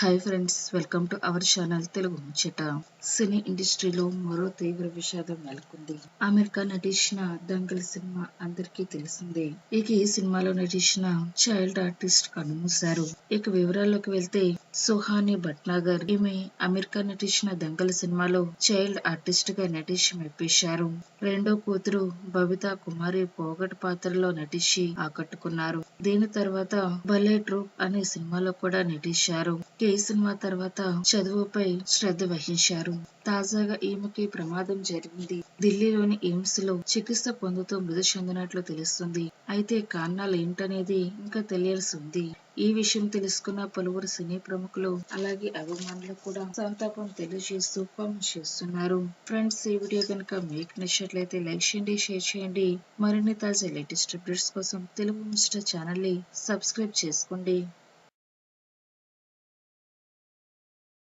Hi friends welcome to our channel Telugu ముచ్చట cine ఇండస్ట్రీలో మరో తీవ్ర విషాదం నెలకొంది. అమెరికా నటించిన దంగల్ సినిమా అందరికీ తెలిసిందే. ఇక ఈ సినిమాలో నటించిన చైల్డ్ ఆర్టిస్ట్ కనుమూశారు ఇక వివరాల్లోకి వెళ్తే సుహాని భట్నాగర్ ఈమె అమెరికా నటించిన దంగల్ సినిమాలో చైల్డ్ ఆర్టిస్ట్గా నటించి మెప్పించారు రెండో కూతురు బబితా కుమారి పోగట్ పాత్రలో నటించి ఆకట్టుకున్నారు. దీని తర్వాత బలే ట్రూప్ అనే సినిమాలో కూడా నటించారు. ఈ సినిమా తర్వాత చదువుపై శ్రద్ధ వహించారు. తాజాగా ఈమెకి ప్రమాదం జరిగింది. ఢిల్లీలోని ఎయిమ్స్లో చికిత్స పొందుతూ మృతి చెందినట్లు తెలుస్తుంది. అయితే కారణాలు ఏంటనేది ఇంకా తెలియాల్సి ఉంది ఈ విషయం తెలుసుకున్న పలువురు సినీ ప్రముఖులు అలాగే అభిమానులు కూడా సంతాపం తెలియజేస్తూ కామెంట్ చేస్తున్నారు. ఫ్రెండ్స్ ఈ వీడియో కనుక మీకు నచ్చినట్లయితే లైక్ చేయండి షేర్ చేయండి. మరిన్ని తాజా లేటెస్ట్ అప్డేట్స్ కోసం తెలుగు మిస్టర్ ఛానల్ని సబ్స్క్రైబ్ చేసుకోండి.